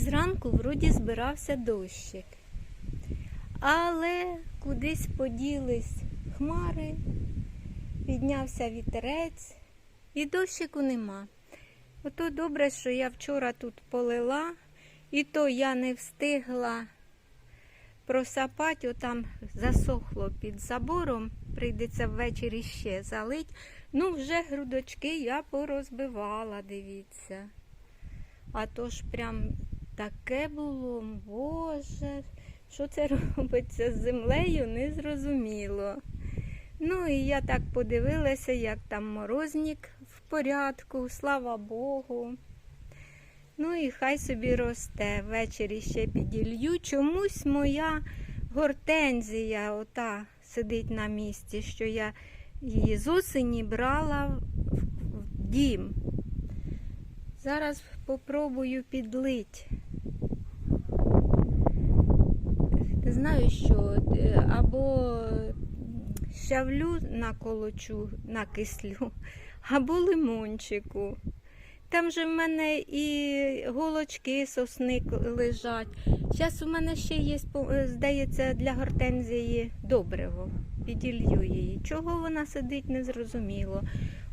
Зранку вроді збирався дощик. Але кудись поділись хмари, піднявся вітерець і дощику нема. Ото добре, що я вчора тут полила, і то я не встигла просапати, отам засохло під забором, прийдеться ввечері ще залить. Ну, вже грудочки я порозбивала, дивіться. А то ж прям таке було, боже, що це робиться з землею, не зрозуміло. Ну і я так подивилася, як там морозник в порядку, слава Богу. Ну і хай собі росте. Ввечері ще піділью. Чомусь моя гортензія ота сидить на місці, що я її з осені брала в дім. Зараз попробую підлить. Не знаю що, е, або щавлю наколочу, накислю, або лимончику. Там же в мене і голочки сосни лежать. Зараз у мене ще є, е, здається, для гортензії добриво. Піділью її. Чого вона сидить, не зрозуміло.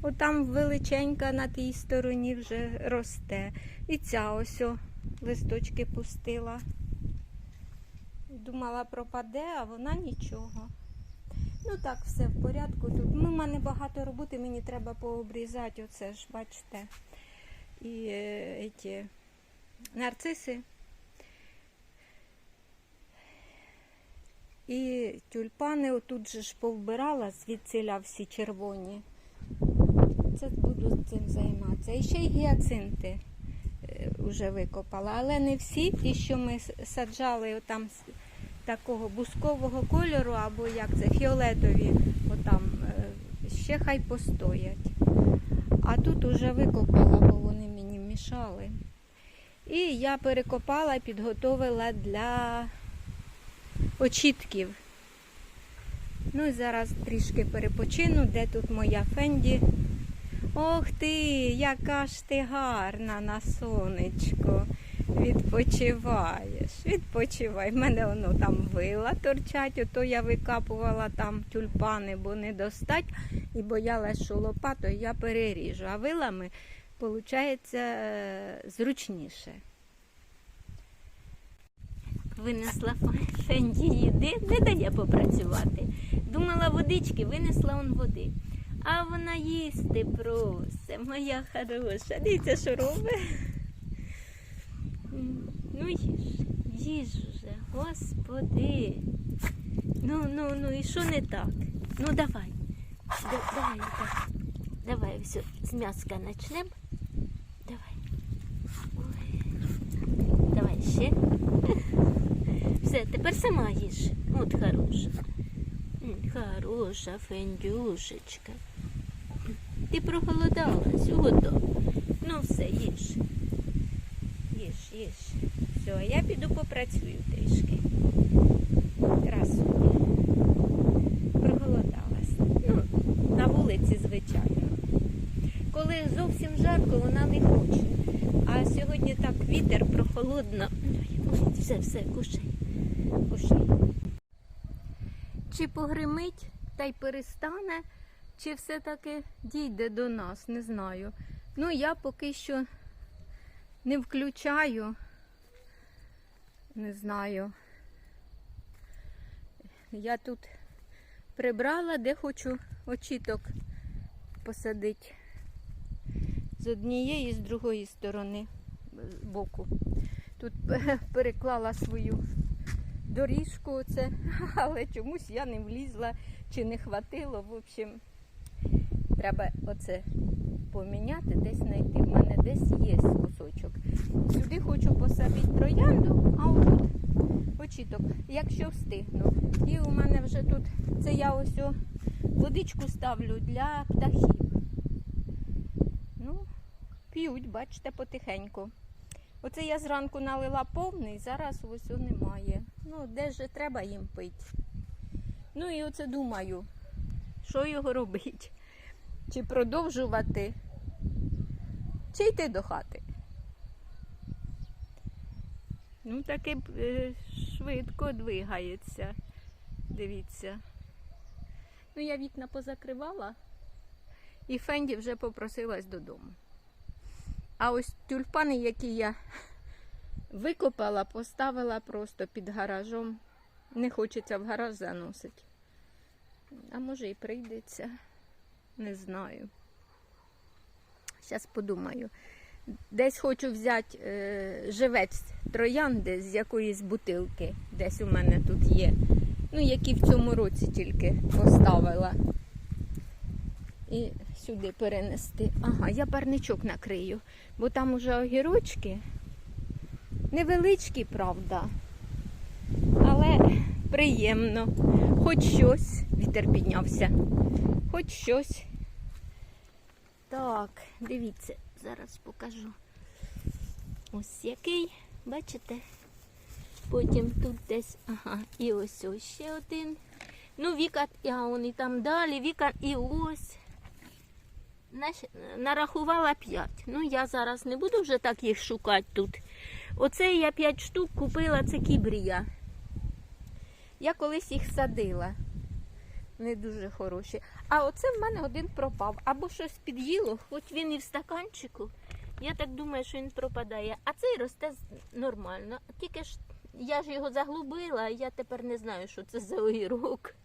Отам величенька на тій стороні вже росте. І ця ось о, листочки пустила. Думала, пропаде, а вона нічого. Ну так, все в порядку. Тут ну, в мене багато роботи, мені треба пообрізати оце ж, бачите. І е, ті нарциси. І тюльпани отут же ж повбирала звідсиля всі червоні. Це буду цим займатися. І ще й гіацинти вже викопала, але не всі ті, що ми саджали отам з такого бускового кольору, або як це, фіолетові, отам, е, ще хай постоять. А тут уже викопала, бо вони мені мішали. І я перекопала підготовила для очітків. Ну і зараз трішки перепочину, де тут моя Фенді. Ох ти, яка ж ти гарна на сонечко. Відпочиваєш, відпочивай. В мене воно там вила торчать, ото я викапувала там тюльпани, бо не достать, і боялась, що лопатою я переріжу. А вилами виходить зручніше. Винесла Фенді їди, не дає попрацювати. Думала водички, винесла он води. А вона їсти просить, моя хороша. Дивіться, що робить. Ну їж, їж уже, господи. Ну, ну, ну, і що не так? Ну давай. Да- Давай, так. Давай, все, з м'яска почнемо. Давай. Ой. Давай ще. Все, тепер сама їж. От хороша. Хороша фендюшечка. Ти проголодалась, ото. Ну все, їж. Їж, їж. Все, я піду попрацюю трішки. Красуня. Проголодалась. Ну, на вулиці, звичайно. Коли зовсім жарко, вона не хоче. А сьогодні так вітер прохолодно. Ой, все, все, кушай. Кушай. Чи погримить та й перестане, чи все-таки дійде до нас, не знаю. Ну, я поки що не включаю. Не знаю. Я тут прибрала, де хочу очіток посадити. З однієї з другої сторони боку. Тут переклала свою доріжку, оце, але чомусь я не влізла чи не хватило. В общем, треба оце поміняти, десь знайти. В мене десь є кусочок. Сюди хочу посадити троянду, а отут очіток, якщо встигну. І у мене вже тут, це я ось водичку ставлю для птахів. Ну, п'ють, бачите, потихеньку. Оце я зранку налила повний, зараз ось немає. Ну, де ж треба їм пити. Ну і оце думаю, що його робити? Чи продовжувати, чи йти до хати. Ну, таки е, швидко двигається. Дивіться. Ну, я вікна позакривала, і Фенді вже попросилась додому. А ось тюльпани, які я викопала, поставила просто під гаражом. Не хочеться в гараж заносити. А може і прийдеться. Не знаю. Зараз подумаю. Десь хочу взяти е, живець троянди з якоїсь бутилки. Десь у мене тут є. Ну, які в цьому році тільки поставила. І сюди перенести. Ага, я парничок накрию, бо там уже огірочки. Невеличкі, правда. Але приємно. Хоч щось. Вітер піднявся. Хоч щось. Так, дивіться, зараз покажу. Ось який, бачите? Потім тут десь, ага, і ось ось ще один. Ну, Віка, а он і там далі, Віка і ось. Нарахувала 5. Ну, я зараз не буду вже так їх шукати тут. Оце я 5 штук купила, це кібрія. Я колись їх садила. Не дуже хороші. А оце в мене один пропав. Або щось під'їло, хоч він і в стаканчику. Я так думаю, що він пропадає. А цей росте нормально. Тільки ж я ж його заглубила, а я тепер не знаю, що це за огірок.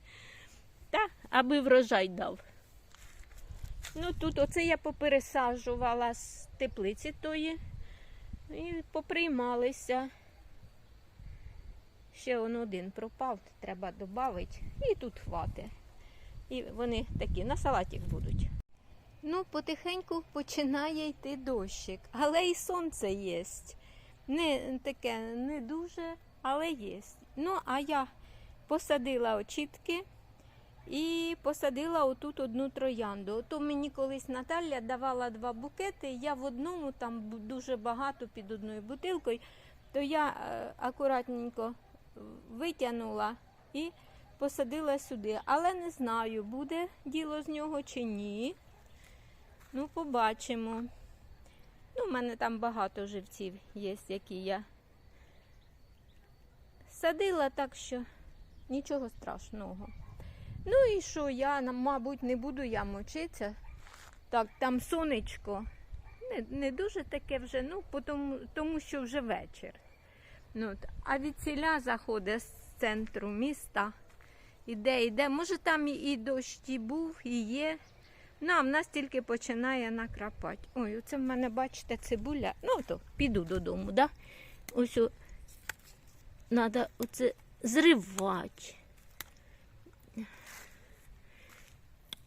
Та, аби врожай дав. Ну тут оце я попересаджувала з теплиці тої і поприймалися. Ще он один пропав, треба додати. І тут хватить. І вони такі на салатик будуть. Ну, потихеньку починає йти дощик, але і сонце є. Не таке не дуже, але є. Ну, а я посадила очітки і посадила отут одну троянду. Ото мені колись Наталя давала два букети, я в одному там дуже багато під одною бутилкою, то я е, акуратненько витягнула і посадила сюди. Але не знаю, буде діло з нього чи ні. Ну, побачимо. Ну, в мене там багато живців є, які я садила, так що нічого страшного. Ну і що, я, мабуть, не буду я мочитися. Так, там сонечко. Не, не дуже таке вже, ну, по тому, що вже вечір. Ну, а від ціля заходить з центру міста. Іде, іде. Може там і, дощ і був, і є. Ну, а в нас тільки починає накрапати. Ой, оце в мене, бачите, цибуля. Ну, то піду додому, да? Ось треба оце зривати.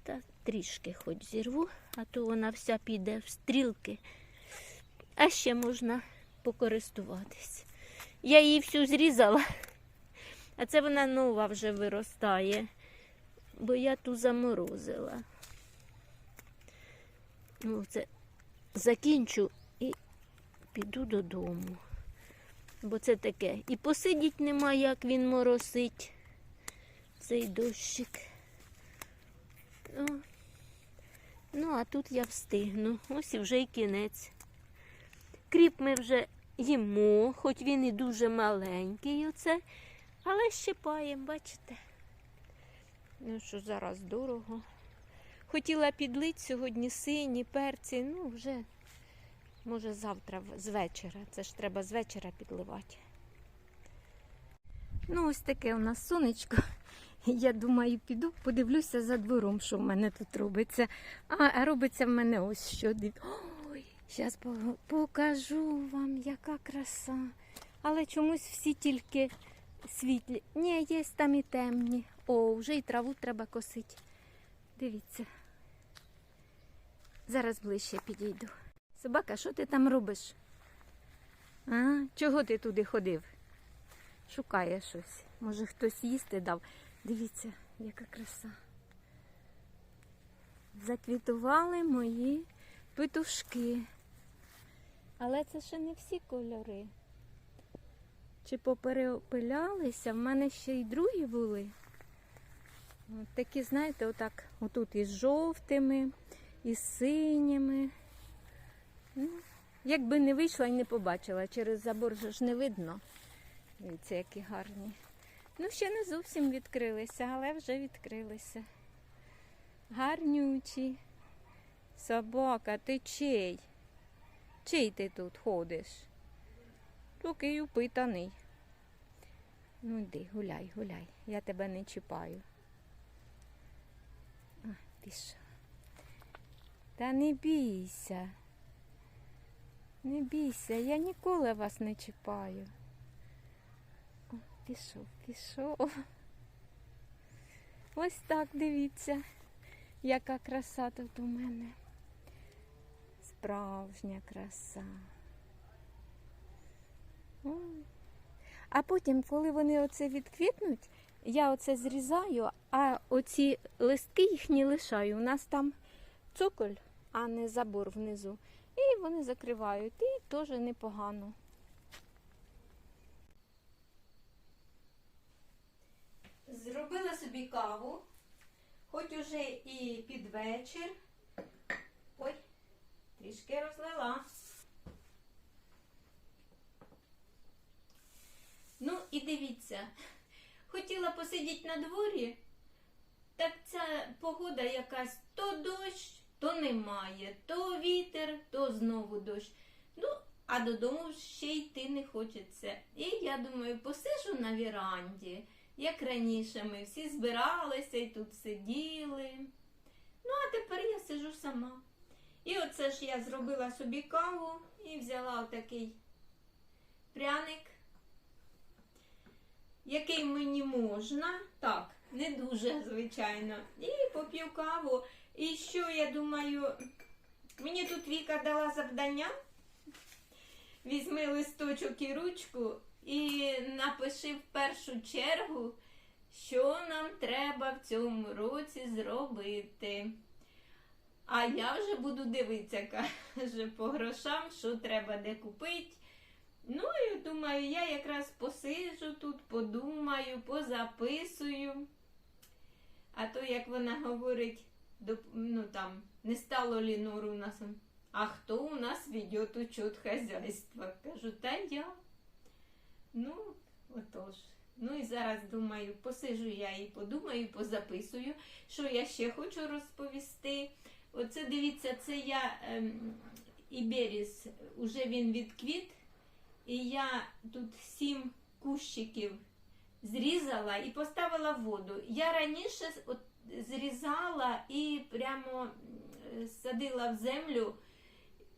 Та трішки хоч зірву, а то вона вся піде в стрілки. А ще можна покористуватись. Я її всю зрізала, а це вона нова вже виростає, бо я ту заморозила. Ну, це закінчу і піду додому. Бо це таке. І посидіть нема, як він моросить. Цей дощик. О. Ну, а тут я встигну. Ось і вже й кінець. Кріп ми вже їмо, хоч він і дуже маленький, оце, але щипаємо, бачите? Ну що зараз дорого. Хотіла підлити сьогодні сині, перці, ну вже, може, завтра з вечора. Це ж треба з вечора підливати. Ну, ось таке у нас сонечко. Я думаю, піду, подивлюся за двором, що в мене тут робиться. А, робиться в мене ось що. Ой, зараз покажу вам, яка краса. Але чомусь всі тільки світлі. Ні, є там і темні. О, вже і траву треба косити. Дивіться. Зараз ближче підійду. Собака, що ти там робиш? А, чого ти туди ходив? Шукає щось. Може хтось їсти дав. Дивіться, яка краса. Заквітували мої петушки. Але це ще не всі кольори. Чи попереопилялися? В мене ще й другі були. От такі, знаєте, отак, отут із жовтими, із синіми. Ну, якби не вийшла і не побачила, через забор ж не видно. Дивіться, які гарні. Ну, ще не зовсім відкрилися, але вже відкрилися. Гарнючі. Собака, ти чий? Чий ти тут ходиш? Такий упитаний. Ну йди, гуляй, гуляй. Я тебе не чіпаю. А, пішов. Та не бійся. Не бійся, я ніколи вас не чіпаю. О, пішов, пішов. Ось так дивіться, яка краса тут у мене. Справжня краса. А потім, коли вони оце відквітнуть, я оце зрізаю, а оці листки їхні лишаю. У нас там цоколь, а не забор внизу. І вони закривають. І теж непогано. Зробила собі каву, хоч уже і під вечір. Ой, трішки розлила. Ну і дивіться, хотіла посидіти на дворі, так ця погода якась то дощ, то немає, то вітер, то знову дощ. Ну, а додому ще йти не хочеться. І я думаю, посижу на віранді, як раніше ми всі збиралися і тут сиділи. Ну, а тепер я сижу сама. І оце ж я зробила собі каву і взяла отакий пряник який мені можна, так, не дуже, звичайно. І поп'ю каву. І що я думаю, мені тут Віка дала завдання. Візьми листочок і ручку і напиши в першу чергу, що нам треба в цьому році зробити. А я вже буду дивитися, каже, по грошам, що треба де купити. Ну і думаю, я якраз посиджу тут, подумаю, позаписую. А то, як вона говорить, ну там, не стало Лінору у нас. А хто у нас ведет учет хазяйства? Кажу, та я. Ну, отож. Ну і зараз думаю, посижу я і подумаю, позаписую, що я ще хочу розповісти. Оце дивіться, це я ем, Іберіс, уже він відквіт. І я тут сім кущиків зрізала і поставила воду. Я раніше от зрізала і прямо садила в землю,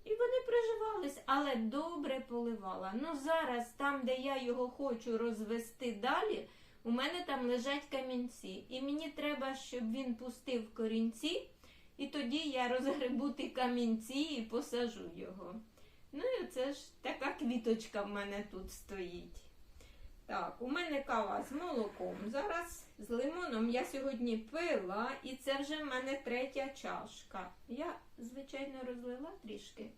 і вони приживались, але добре поливала. Ну зараз, там, де я його хочу розвести далі, у мене там лежать камінці. І мені треба, щоб він пустив корінці, і тоді я розгребу ті камінці і посажу його. Ну і це ж така квіточка в мене тут стоїть. Так, у мене кава з молоком. Зараз з лимоном я сьогодні пила, і це вже в мене третя чашка. Я, звичайно, розлила трішки.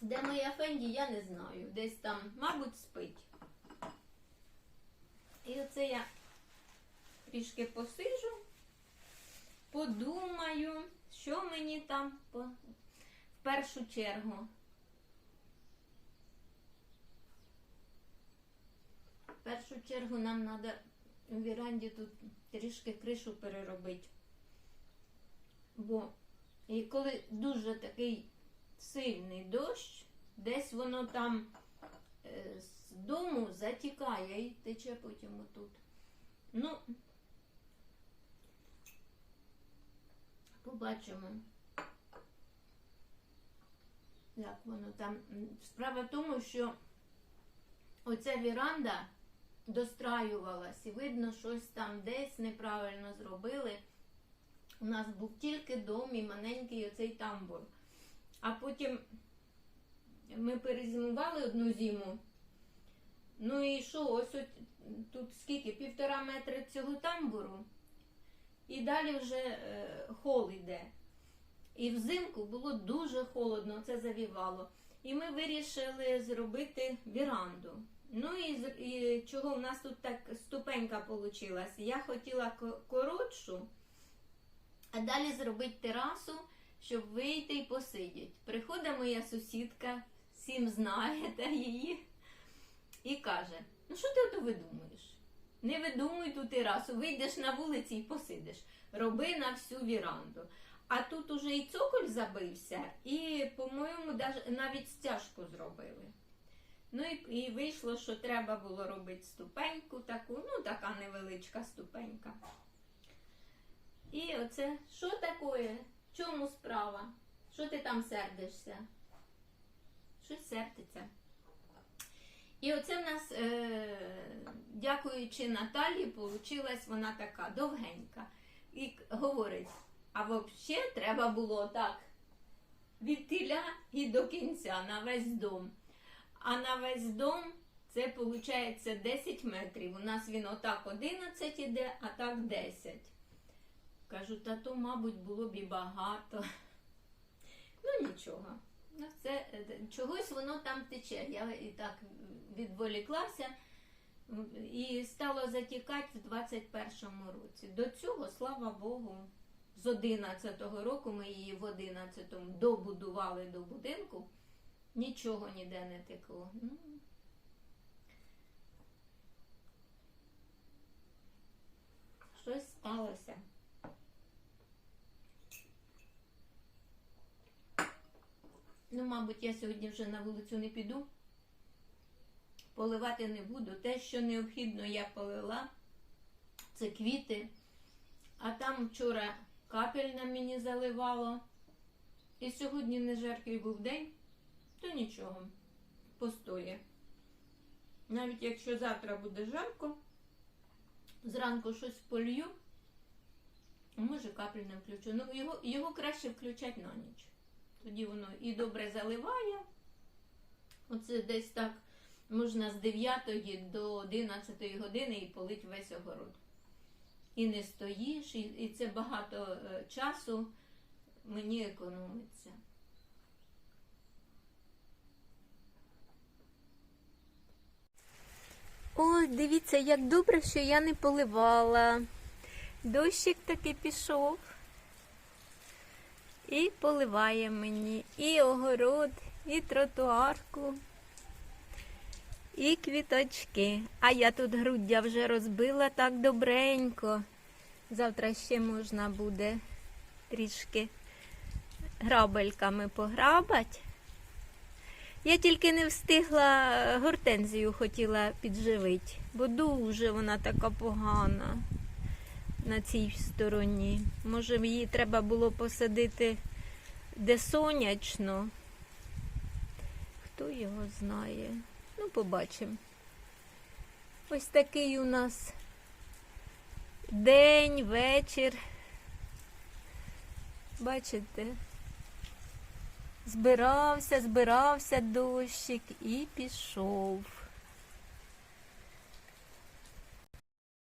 Де моя Фенді, я не знаю. Десь там, мабуть, спить. І оце я трішки посижу, подумаю, що мені там по... в першу чергу. В першу чергу нам треба в віранді тут трішки кришу переробити. Бо і коли дуже такий сильний дощ, десь воно там е, з дому затікає і тече потім отут. Ну, побачимо. Як воно там. Справа в тому, що оця віранда достраювалась і видно, щось там десь неправильно зробили. У нас був тільки дом і маленький оцей тамбур. А потім ми перезимували одну зиму. Ну і що, ось тут скільки? Півтора метри цього тамбуру. І далі вже е, хол йде. І взимку було дуже холодно, це завівало. І ми вирішили зробити віранду. Ну і, і чого в нас тут так ступенька вийшла? Я хотіла коротшу, а далі зробити терасу, щоб вийти і посидіти. Приходить моя сусідка всім знаєте її. І каже: ну що ти ото видумуєш? Не видумуй тут і раз, вийдеш на вулиці і посидиш. Роби на всю віранду. А тут уже і цоколь забився, і, по-моєму, навіть стяжку зробили. Ну і, і вийшло, що треба було робити ступеньку таку, ну така невеличка ступенька. І оце, що таке? Чому справа? Що ти там сердишся? Щось сердиться. І оце в нас, е, дякуючи Наталі, получилась вона така довгенька. І говорить, а взагалі треба було так від тіля і до кінця на весь дом. А на весь дом це виходить 10 метрів. У нас він отак 11 іде, а так 10. Кажу, та то, мабуть, було б і багато. Ну нічого. Ну, це, е, чогось воно там тече. Я і так відволіклася і стало затікати в 21-му році. До цього, слава Богу, з 11-го року ми її в 11-му добудували до будинку. Нічого ніде не текло. Щось сталося. Ну, мабуть, я сьогодні вже на вулицю не піду. Поливати не буду. Те, що необхідно, я полила. Це квіти. А там вчора капельна мені заливало. І сьогодні не жаркий був день, то нічого. Постоє. Навіть якщо завтра буде жарко, зранку щось полью, може капельне включу. Ну, його, його краще включати на ніч. Тоді воно і добре заливає. Оце десь так можна з 9 до 11 години і полить весь огород. І не стоїш, і, і це багато е, часу мені економиться. Ой, дивіться, як добре, що я не поливала. Дощик таки пішов. І поливає мені і огород, і тротуарку, і квіточки. А я тут груддя вже розбила так добренько. Завтра ще можна буде трішки грабельками пограбать. Я тільки не встигла е, гортензію хотіла підживити, бо дуже вона така погана на цій стороні. Може, її треба було посадити де сонячно. Хто його знає? Ну, побачимо. Ось такий у нас день, вечір. Бачите? Збирався, збирався дощик і пішов.